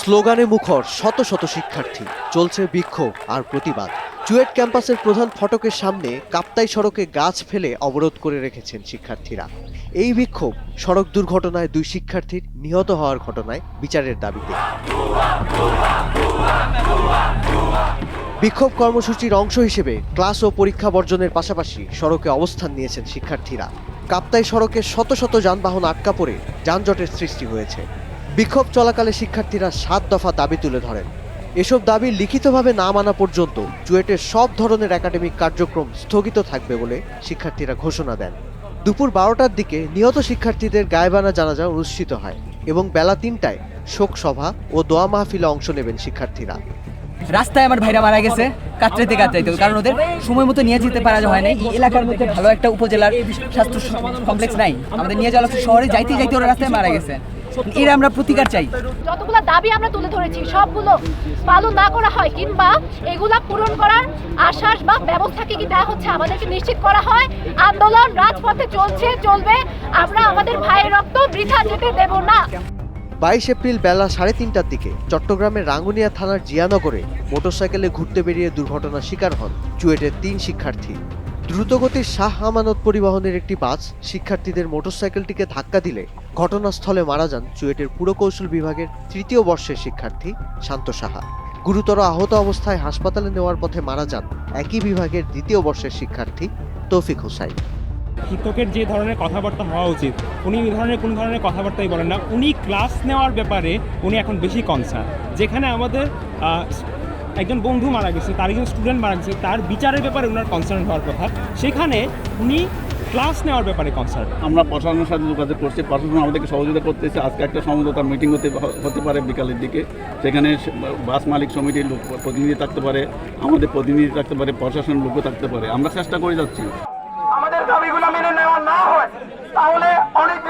স্লোগানে মুখর শত শত শিক্ষার্থী, চলছে বিক্ষোভ আর প্রতিবাদ। চুয়েট ক্যাম্পাসের প্রধান ফটকের সামনে কাপ্তাই সড়কে গাছ ফেলে অবরোধ করে রেখেছেন শিক্ষার্থীরা। এই বিক্ষোভ সড়ক দুর্ঘটনায় দুই শিক্ষার্থীর নিহত হওয়ার ঘটনায় বিচারের দাবিতে। বিক্ষোভ কর্মসূচির অংশ হিসেবে ক্লাস ও পরীক্ষা বর্জনের পাশাপাশি সড়কে অবস্থান নিয়েছেন শিক্ষার্থীরা। কাপ্তাই সড়কে শত শত যানবাহন আটকা পড়ে যানজটের সৃষ্টি হয়েছে। বিক্ষোভ চলাকালে শিক্ষার্থীরা সাত দফা দাবি তুলে ধরেন। এসব দাবি লিখিতভাবে না মানা পর্যন্ত চুয়েটের সব ধরনের একাডেমিক কার্যক্রম স্থগিত থাকবে বলে শিক্ষার্থীরা ঘোষণা দেন। দুপুর বারোটার দিকে নিহত শিক্ষার্থীদের গায়েবানা জানাজা অনুষ্ঠিত হয় এবং বেলা তিনটায় শোক সভা ও দোয়া মাহফিলে অংশ নেবেন শিক্ষার্থীরা। রাস্তায় আমার ভাইরা মারা গেছে কাটরাইতে কাটরাইতে কারণ ওদের সময় মতো নিয়ে যেতে পারা হয় নাই। এই এলাকার মধ্যে ভালো একটা উপজেলার স্বাস্থ্য কমপ্লেক্স নাই। আমাদের নিয়ে যাওয়া শহরে যাইতে যাইতে ওরা রাস্তায় মারা গেছে। এর আমরা প্রতিকার চাই। যতগুলো দাবি আমরা তুলে ধরেছি সবগুলো পালন না করা হয় কিংবা এগুলা পূরণ করার আশ্বাস বা ব্যবস্থা কি কি দেওয়া হচ্ছে আমাদেরকে নিশ্চিত করা হয়। আন্দোলন রাজপথে চলছে চলবে। আমরা আমাদের ভাইয়ের রক্ত বৃথা যেতে দেব না। বাইশ এপ্রিল বেলা সাড়ে তিনটার দিকে চট্টগ্রামের রাঙ্গুনিয়া থানার জিয়ানগরে মোটরসাইকেলে ঘুরতে বেরিয়ে দুর্ঘটনার শিকার হন চুয়েটের তিন শিক্ষার্থী। দ্রুতগতির শাহ আমানত পরিবহনের একটি বাস শিক্ষার্থীদের মোটরসাইকেলটিকে ধাক্কা দিলে ঘটনাস্থলে মারা যান চুয়েটের পুরকৌশল বিভাগের তৃতীয় বর্ষের শিক্ষার্থী শান্ত সাহা। গুরুতর আহত অবস্থায় হাসপাতালে নেওয়ার পথে মারা যান একই বিভাগের দ্বিতীয় বর্ষের শিক্ষার্থী তৌফিক হোসাইন। শিক্ষকের যে ধরনের কথাবার্তা হওয়া উচিত, উনি এই ধরনের কোনো ধরনের কথাবার্তাই বলেন না, উনি ক্লাস নেওয়ার ব্যাপারে উনি এখন বেশি কনসার্ন যেখানে আমাদের একজন বন্ধু মারা গেছে তার একজন স্টুডেন্ট মারা গেছে তার বিচারের ব্যাপারে ওনার কনসার্ন হওয়ার কথা। সেখানে উনি ক্লাস নেওয়ার ব্যাপারে কনসার্ন আমরা প্রশাসনের সাথে যোগাযোগ করছি প্রশাসন আমাদেরকে সহযোগিতা করতেছে। আজকে একটা সমঝোতা মিটিং হতে হতে পারে বিকালের দিকে। সেখানে সে- বাস মালিক সমিতির লোক প্রতিনিধি থাকতে পারে আমাদের প্রতিনিধি থাকতে পারে প্রশাসনের লোকও থাকতে পারে। আমরা চেষ্টা করে যাচ্ছি। আমাদের দাবিগুলো মেনে নেওয়া না হয় তাহলে অনেক